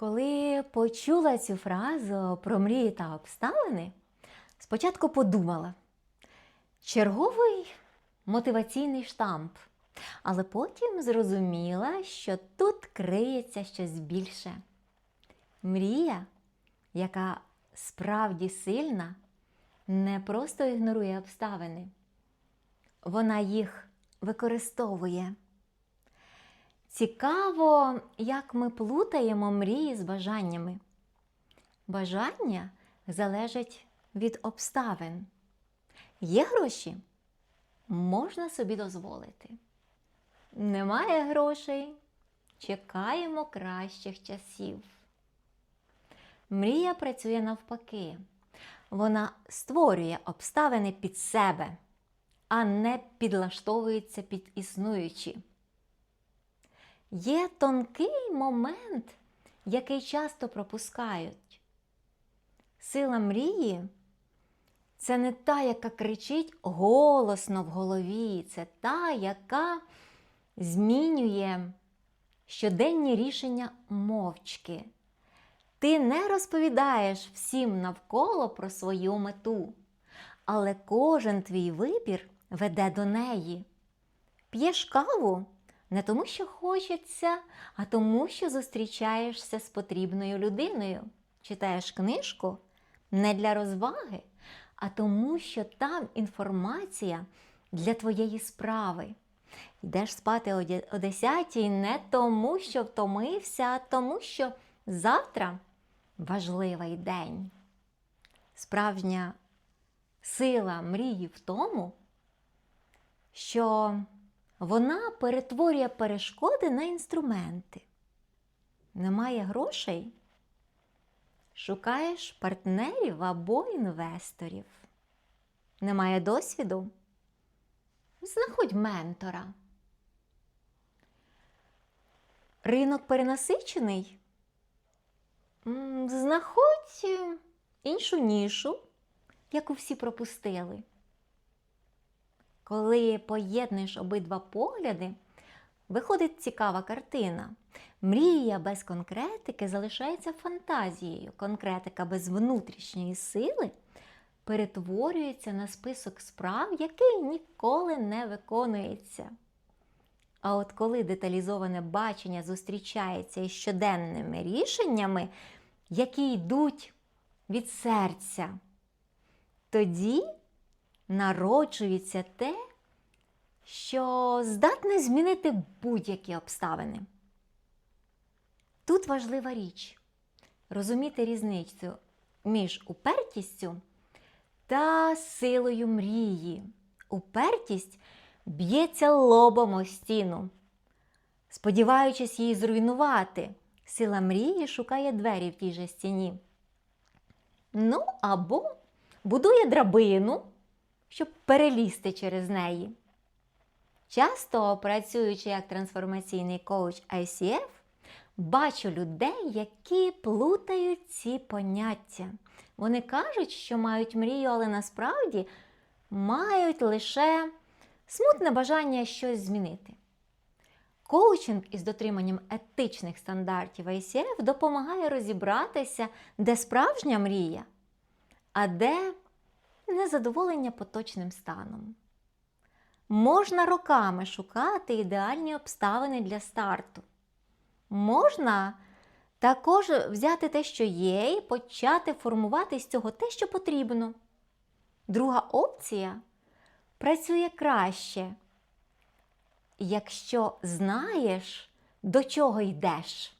Коли почула цю фразу про мрії та обставини, спочатку подумала черговий мотиваційний штамп, але потім зрозуміла, що тут криється щось більше. Мрія, яка справді сильна, не просто ігнорує обставини, вона їх використовує. Цікаво, як ми плутаємо мрії з бажаннями. Бажання залежать від обставин. Є гроші можна собі дозволити. Немає грошей, чекаємо кращих часів. Мрія працює навпаки. Вона створює обставини під себе, а не підлаштовується під існуючі. Є тонкий момент, який часто пропускають. Сила мрії це не та, яка кричить голосно в голові, це та, яка змінює щоденні рішення мовчки. Ти не розповідаєш всім навколо про свою мету, але кожен твій вибір веде до неї. П'єш каву не тому, що хочеться, а тому, що зустрічаєшся з потрібною людиною. Читаєш книжку не для розваги, а тому, що там інформація для твоєї справи. Йдеш спати о 10 не тому, що втомився, а тому, що завтра важливий день. Справжня сила мрії в тому, що вона перетворює перешкоди на інструменти. Немає грошей? Шукаєш партнерів або інвесторів. Немає досвіду? Знаходь ментора. Ринок перенасичений? Знаходь е, іншу нішу, яку всі пропустили. Коли поєднуєш обидва погляди, виходить цікава картина. Мрія без конкретики залишається фантазією. Конкретика без внутрішньої сили перетворюється на список справ, який ніколи не виконується. А от коли деталізоване бачення зустрічається із щоденними рішеннями, які йдуть від серця, тоді народжується те, що здатне змінити будь-які обставини. Тут важлива річ розуміти різницю між упертістю та силою мрії. Упертість б'ється лобом о стіну, сподіваючись її зруйнувати. Сила мрії шукає двері в тій же стіні. Ну або будує драбину, щоб перелізти через неї. Часто, працюючи як трансформаційний коуч ICF, бачу людей, які плутають ці поняття. Вони кажуть, що мають мрію, але насправді мають лише смутне бажання щось змінити. Коучинг із дотриманням етичних стандартів ICF допомагає розібратися, де справжня мрія, а де незадоволення поточним станом. Можна роками шукати ідеальні обставини для старту. Можна також взяти те, що є, і почати формувати з цього те, що потрібно. Друга опція працює краще, якщо знаєш, до чого йдеш.